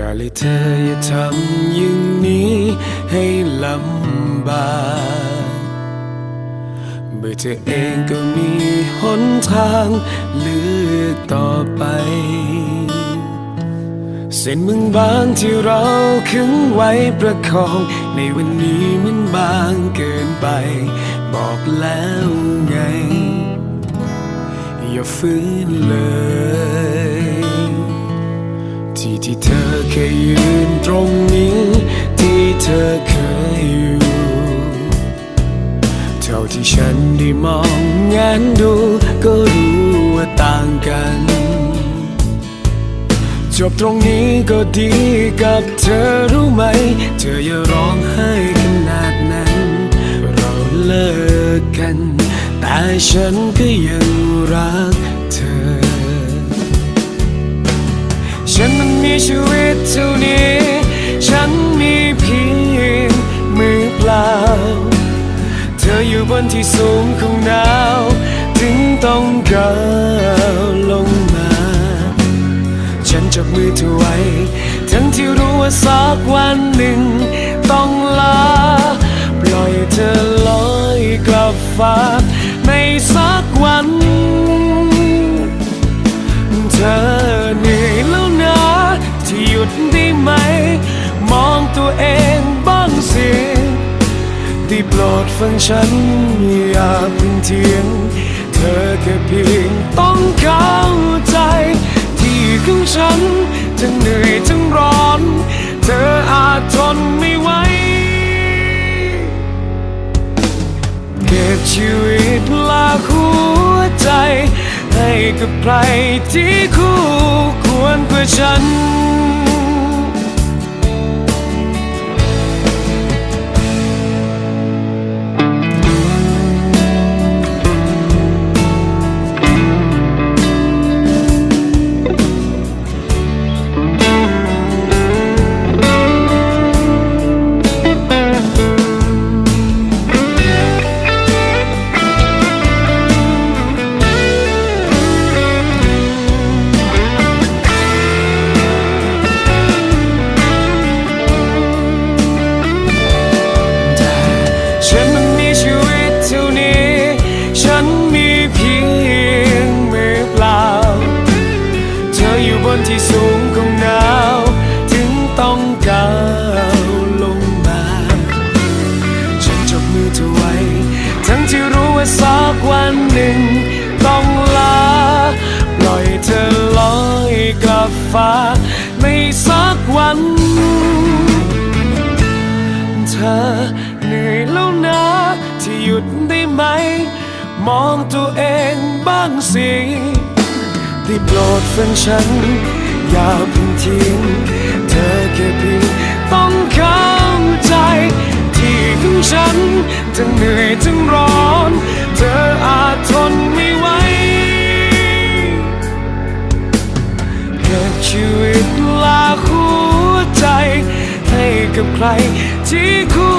อย่าเลยเธออย่าทำอย่างนี้ให้ลำบากเมื่อเธอเองก็มีหนทางเลือกต่อไป เส้นมึงบางที่เราขึงไว้ประคอง ในวันนี้มันบางเกินไป บอกแล้วไง อย่าฝืนเลย ที่ที่เธอเคยยืนตรงนี้ ที่เธอเคยอยู่เท่าที่ฉันได้มองงานดู ก็รู้ว่าต่างกัน จบตรงนี้ก็ดีกับเธอรู้ไหม เธออย่าร้องไห้ขนาดนั้น เราเลิกกัน แต่ฉันก็ยังรัก ชีวิตเท่านี้ ฉันมีเพียงมือเปล่า เธออยู่บนที่สูงของหนาว ถึงต้องก้าวลงมา ฉันจับมือเธอไว้ ทั้งที่รู้ว่าสักวันหนึ่ง ต้องลา ปล่อยเธอลอยกลับฟ้า ได้โปรดฟังฉันอย่าเพิ่งเทียง เธอแค่เพียงต้องเข้าใจ ที่ของฉันทั้งเหนื่อยทั้งร้อน เธออาจทนไม่ไหวเก็บชีวิตลาหัวใจ ให้กับใครที่คู่ควรกว่าฉัน กวันหนึ่ง ต้องลา ปล่อยเธอลอยกลับฟ้า ในสักวัน เธอเหนื่อยแล้วนะ ที่หยุดได้ไหม มองตัวเองบ้างสิได้โปรดฟังฉัน อย่าเพิ่งทิ้งเธอแค่เพียงต้องเข้าใจ ที่ของฉันทั้งเหนื่อยทั้ง เก็บชีวิตลาหัวใจ ให้กับใครที่คู่